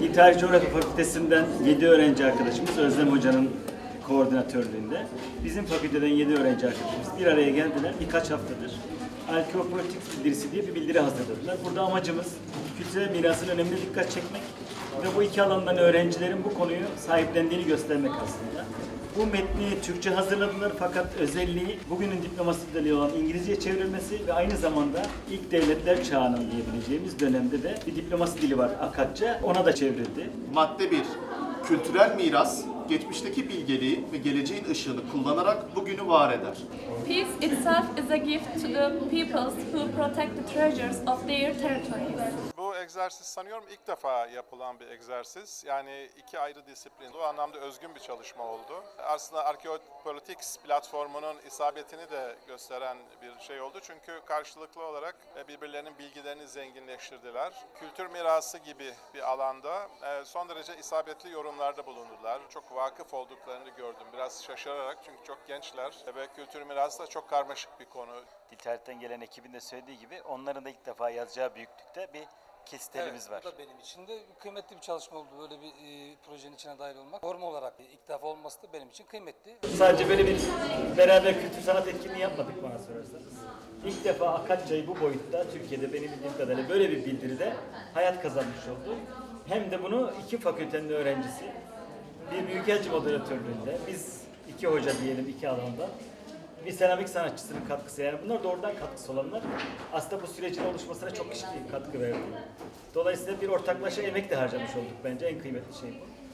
Dil Tarih Coğrafya Fakültesinden 7 öğrenci arkadaşımız Özlem Hoca'nın koordinatörlüğünde. Bizim fakülteden 7 öğrenci arkadaşımız bir araya geldiler birkaç haftadır. Arkeopolitik bildirisi diye bir bildiri hazırladılar. Burada amacımız kültürel mirasın önemine dikkat çekmek ve bu iki alandan öğrencilerin bu konuyu sahiplendiğini göstermek aslında. Bu metni Türkçe hazırladılar fakat özelliği bugünün diploması dili olan İngilizce çevrilmesi ve aynı zamanda ilk devletler çağının diyebileceğimiz dönemde de bir diploması dili var Akatça. Ona da çevrildi. Madde 1. Kültürel miras, geçmişteki bilgeliği ve geleceğin ışığını kullanarak bugünü var eder. Peace itself is a gift to the peoples who protect the treasures of their territories. Egzersiz sanıyorum ilk defa yapılan bir egzersiz. Yani iki ayrı disiplin. Bu anlamda özgün bir çalışma oldu. Aslında Archaeopolitics platformunun isabetini de gösteren bir şey oldu. Çünkü karşılıklı olarak e, birbirlerinin bilgilerini zenginleştirdiler. Kültür mirası gibi bir alanda e, son derece isabetli yorumlarda bulundular. Çok vakıf olduklarını gördüm. Biraz şaşırarak çünkü çok gençler ve kültür mirası da çok karmaşık bir konu. Tarihten gelen ekibin de söylediği gibi onların da ilk defa yazacağı büyüklükte bir kesitelimiz Evet, var. Bu da benim için de kıymetli bir çalışma oldu. Böyle bir e, projenin içine dahil olmak. Form olarak ilk defa olması da benim için kıymetli. Sadece böyle bir beraber kültür sanat etkinliği yapmadık bana sorarsanız. İlk defa Akatça'yı bu boyutta Türkiye'de benim bildiğim kadarıyla böyle bir bildiride hayat kazanmış oldu. Hem de bunu iki fakültenin öğrencisi, bir büyükelçi moderatörlüğünde, biz iki hoca diyelim iki alanda, bir seramik sanatçısının katkısı yani bunlar doğrudan katkısı olanlar aslında bu sürecin oluşmasına çok ciddi katkı verdi. Dolayısıyla bir ortaklaşa emek de harcamış olduk bence en kıymetli şey bu.